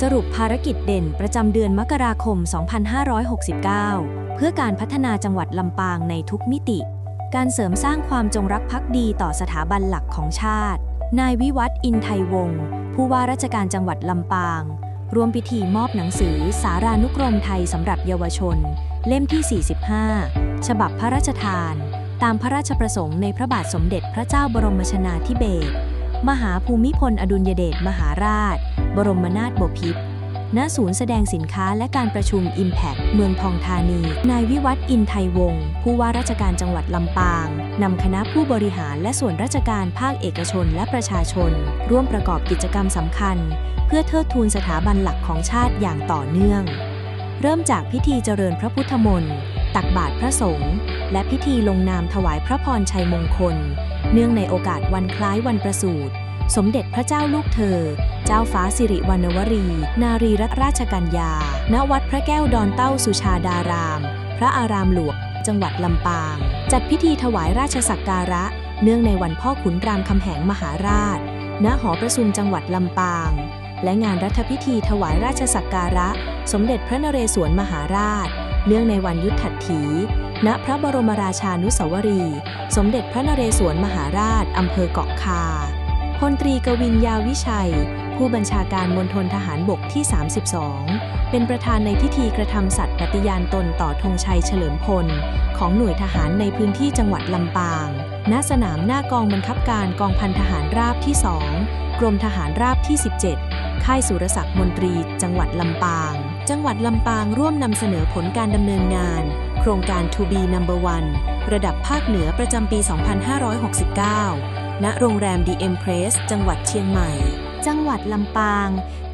สรุปภารกิจเด่นประจำเดือนมกราคม 2569 เพื่อการพัฒนาจังหวัดลำปางในทุกมิติ การเสริมสร้างความจงรักภักดีต่อสถาบันหลักของชาติ นายวิวัฒน์อินไทยวงศ์ผู้ว่าราชการจังหวัดลำปางร่วมพิธีมอบหนังสือสารานุกรมไทยสำหรับเยาวชน เล่มที่ 45 ฉบับพระราชทาน ตามพระราชประสงค์ในพระบาทสมเด็จพระเจ้าบรมชนาธิเบศร มหาภูมิพลอดุลยเดชมหาราช บรมนาถบพิตรณศูนย์แสดงสินค้าและการประชุม Impact เมืองทองธานี นายวิวัฒน์อินไทยวงศ์ผู้ว่าราชการจังหวัดลำปาง นำคณะผู้บริหารและส่วนราชการภาคเอกชนและประชาชน ร่วมประกอบกิจกรรมสำคัญ เพื่อเทิดทูนสถาบันหลักของชาติอย่างต่อเนื่อง เริ่มจากพิธีเจริญพระพุทธมนต์ ตักบาตรพระสงฆ์และพิธีลงนามถวายพระพรชัยมงคล เนื่องในโอกาสวันคล้ายวันประสูติสมเด็จพระเจ้าลูกเธอ เจ้าฟ้าสิริวัณวรี นารีรัตนราชกัญญา ณ วัดพระแก้วดอนเต้าสุชาดาราม พระอารามหลวง จังหวัดลำปาง จัดพิธีถวายราชสักการะ เนื่องในวันพ่อขุนรามคำแหงมหาราช ณ หอประชุมจังหวัดลำปาง และงานรัฐพิธีถวายราชสักการะ สมเด็จพระนเรศวรมหาราช เนื่องในวันยุทธัตถี ณ พระบรมราชานุสาวรี สมเด็จพระนเรศวรมหาราช อำเภอเกาะคา พลตรีกวินยาวิชัย ผู้บัญชาการมณฑลทหารบกที่ 32 เป็นประธานในพิธีกระทำสัตย์ปฏิญาณตนต่อธงชัยเฉลิมพล ของหน่วยทหารในพื้นที่จังหวัดลำปาง ณ สนามหน้ากองบังคับการกองพันทหารราบที่ 2 กรมทหารราบที่ 17 ค่ายสุรศักดิ์มนตรี จังหวัดลำปาง จังหวัดลำปางร่วมนำเสนอผลการดำเนินงาน โครงการ To be Number One ระดับภาคเหนือประจำปี 2569 ณ โรงแรม The Empress จังหวัดเชียงใหม่ จังหวัดลำปาง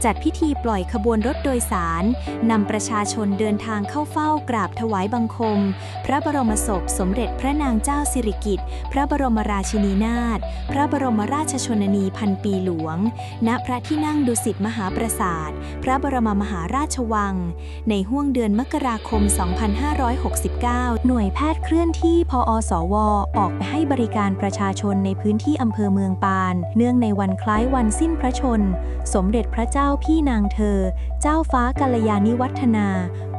จัดพิธีปล่อยขบวนรถโดยสาร นำประชาชนเดินทางเข้าเฝ้ากราบถวายบังคม พระบรมศพสมเด็จพระนางเจ้าสิริกิติ์ พระบรมราชินีนาถ พระบรมราชชนนีพันปีหลวง ณ พระที่นั่งดุสิตมหาปราสาท พระบรมมหาราชวัง ในห้วงเดือนมกราคม 2569 หน่วยแพทย์เคลื่อนที่พอสว ออกไปให้บริการประชาชนในพื้นที่อำเภอเมืองปาน เนื่องในวันคล้ายวันสิ้นพระชน สมเด็จพระเจ้าาพี่นางเธอ เจ้าฟ้ากัลยาณิวัฒนา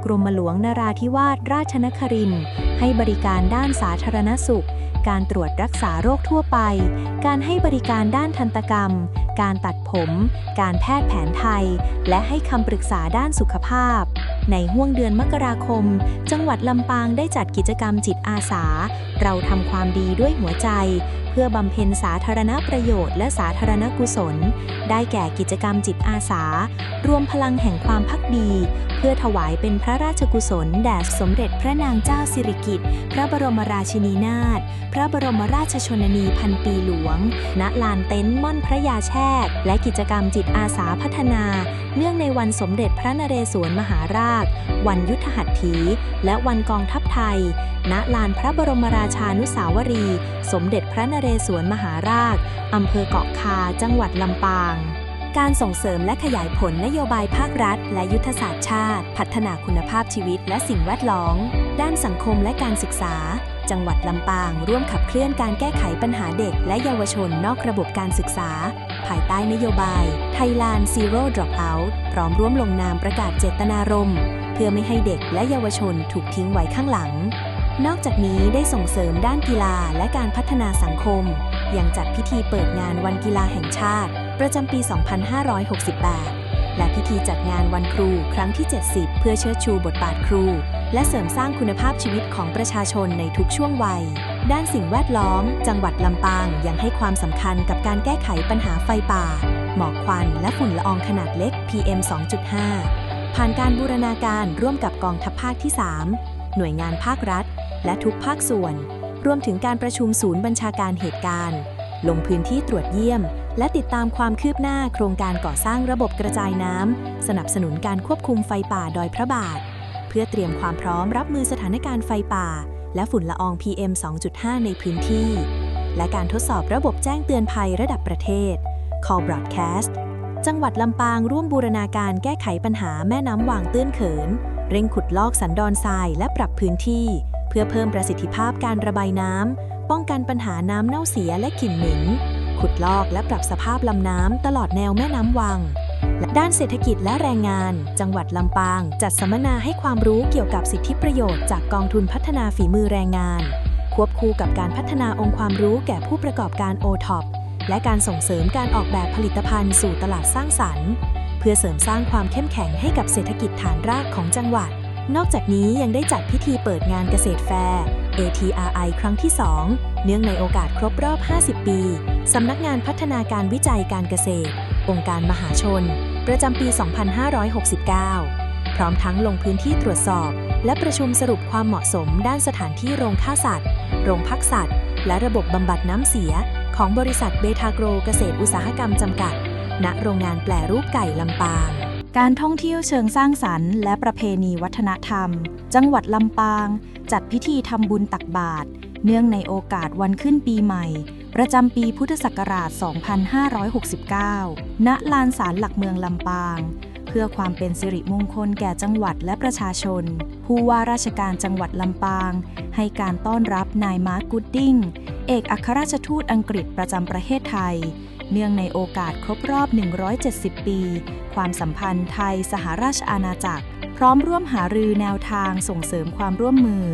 กรมหลวงนราธิวาสราชนครินให้บริการด้านสาธารณสุข การตรวจรักษาโรคทั่วไป การให้บริการด้านทันตกรรม การตัดผม การแพทย์แผนไทย และให้คำปรึกษาด้านสุขภาพ ในห้วงเดือนมกราคม จังหวัดลำปางได้จัดกิจกรรมจิตอาสา เราทำความดีด้วยหัวใจ เพื่อบำเพ็ญสาธารณประโยชน์และสาธารณกุศล ได้แก่กิจกรรมจิตอาสา รวมพลังแห่งความพักดี เพื่อถวายเป็นพระราชกุศล แด่สมเด็จพระนางเจ้าสิริกิติ์พระบรมราชินีนาถพระบรมราชชนนีพันปีหลวง ณลานเต็นท์ม่อนพระยาแชกและกิจกรรมจิตอาสาพัฒนา เนื่องในวันสมเด็จพระนเรศวรมหาราชวันยุทธหัตถี และวันกองทัพไทย ณ ลานพระบรมราชานุสาวรี สมเด็จพระนเรศวรมหาราช อำเภอเกาะคา จังหวัดลำปาง การส่งเสริมและขยายผลนโยบายภาครัฐ และยุทธศาสตร์ชาติ พัฒนาคุณภาพชีวิตและสิ่งแวดล้อม ด้านสังคมและการศึกษา จังหวัดลำปาง ร่วมขับเคลื่อนการแก้ไขปัญหาเด็ก และเยาวชนนอกระบบการศึกษา ภายใต้นโยบาย Thailand Zero Dropout พร้อมร่วมลงนามประกาศเจตนารมณ์ เพื่อไม่ให้เด็กและเยาวชนถูกทิ้งไว้ข้างหลัง นอกจากนี้ได้ส่งเสริมด้านกีฬาและการพัฒนาสังคมยังจัดพิธีเปิดงานวันกีฬาแห่งชาติ ประจำปี 2568 และพิธีจัดงานวันครูครั้งที่ 70 เพื่อเชิดชูบทบาทครู และเสริมสร้างคุณภาพชีวิตของประชาชนในทุกช่วงวัย ด้านสิ่งแวดล้อม จังหวัดลำปางยังให้ความสำคัญกับการแก้ไขปัญหาไฟป่า หมอกควัน และฝุ่นละอองขนาดเล็ก PM 2.5 ผ่านการบูรณาการร่วมกับกองทัพภาคที่ 3 หน่วยงานภาครัฐ และทุกภาคส่วน รวมถึงการประชุมศูนย์บัญชาการเหตุการณ์ ลงพื้นที่ตรวจเยี่ยม และติดตามความคืบหน้าโครงการก่อสร้างระบบกระจายน้ำสนับสนุนการควบคุมไฟป่าดอยพระบาท เพื่อเตรียมความพร้อมรับมือสถานการณ์ไฟป่า และฝุ่นละออง PM 2.5 ในพื้นที่ และการทดสอบระบบแจ้งเตือนภัยระดับประเทศ Call Broadcast จังหวัดลำปางร่วมบูรณาการแก้ไขปัญหาแม่น้ำวางตื้นเขิน เร่งขุดลอกสันดอนทรายและปรับพื้นที่ เพื่อเพิ่มประสิทธิภาพการระบายน้ำป้องกันปัญหาน้ำเน่าเสียและกลิ่นเหม็นขุดลอกและปรับสภาพลำน้ำตลอดแนวแม่น้ำวัง ด้านเศรษฐกิจและแรงงาน จังหวัดลำปาง จัดสัมมนาให้ความรู้เกี่ยวกับสิทธิประโยชน์จากกองทุนพัฒนาฝีมือแรงงาน ควบคู่กับการพัฒนาองค์ความรู้แก่ผู้ประกอบการ o t o p และการส่งเสริมการออกแบบผลิตภัณฑ์สู่ตลาดสร้างสรรค์ เพื่อเสริมสร้างความเข้มแข็งให้กับเศรษฐกิจฐานรากของจังหวัด นอกจากนี้ยังได้จัดพิธีเปิดงานเกษตรแฟร์ ATRI ครั้งที่ 2 เนื่องในโอกาสครบรอบ 50 ปี สำนักงานพัฒนาการวิจัยการเกษตร องค์การมหาชน ประจำปี 2569 พร้อมทั้งลงพื้นที่ตรวจสอบ และประชุมสรุปความเหมาะสมด้านสถานที่โรงฆ่าสัตว์ โรงพักสัตว์ และระบบบำบัดน้ำเสีย ของบริษัทเบทาโกรเกษตรอุตสาหกรรมจำกัด ณ โรงงานแปลรูปไก่ลำปาง การท่องเที่ยวเชิงสร้างสรรค์ และประเพณีวัฒนธรรม จังหวัดลำปาง จัดพิธีทำบุญตักบาตรเนื่องในโอกาสวันขึ้นปีใหม่ ประจำปีพุทธศักราช 2569 ณ ลานศาลหลักเมืองลำปาง เพื่อความเป็นสิริมงคลแก่จังหวัดและประชาชน ผู้ว่าราชการจังหวัดลำปาง ให้การต้อนรับนายมาร์คกูดดิ้ง เอกอัครราชทูตอังกฤษประจำประเทศไทย เนื่องในโอกาสครบรอบ 170 ปี ความสัมพันธ์ไทยสหราชอาณาจักร พร้อมร่วมหารือแนวทางส่งเสริมความร่วมมือ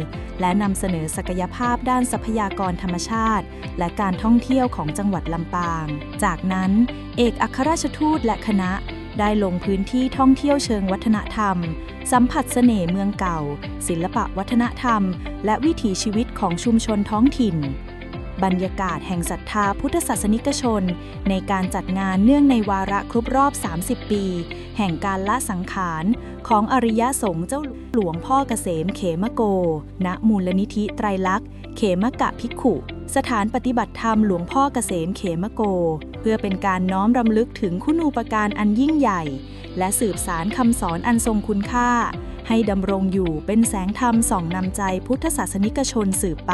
และนำเสนอศักยภาพด้านทรัพยากรธรรมชาติ และการท่องเที่ยวของจังหวัดลำปาง จากนั้น เอกอัครราชทูตและคณะได้ลงพื้นที่ท่องเที่ยวเชิงวัฒนธรรม สัมผัสเสน่ห์เมืองเก่า ศิลปะวัฒนธรรม และวิถีชีวิตของชุมชนท้องถิ่น บรรยากาศแห่งศรัทธาพุทธศาสนิกชน ในการจัดงานเนื่องในวาระครบรอบ 30 ปี แห่งการละสังขารของอริยสงฆ์เจ้าหลวงพ่อเกษมเขมโก ณ มูลนิธิไตรลักษณ์ เขมกะภิกขุ สถานปฏิบัติธรรมหลวงพ่อเกษมเขมโก เพื่อเป็นการน้อมรำลึกถึงคุณูปการอันยิ่งใหญ่ และสืบสารคำสอนอันทรงคุณค่า ให้ดำรงอยู่เป็นแสงธรรมส่องนำใจพุทธศาสนิกชนสืบไป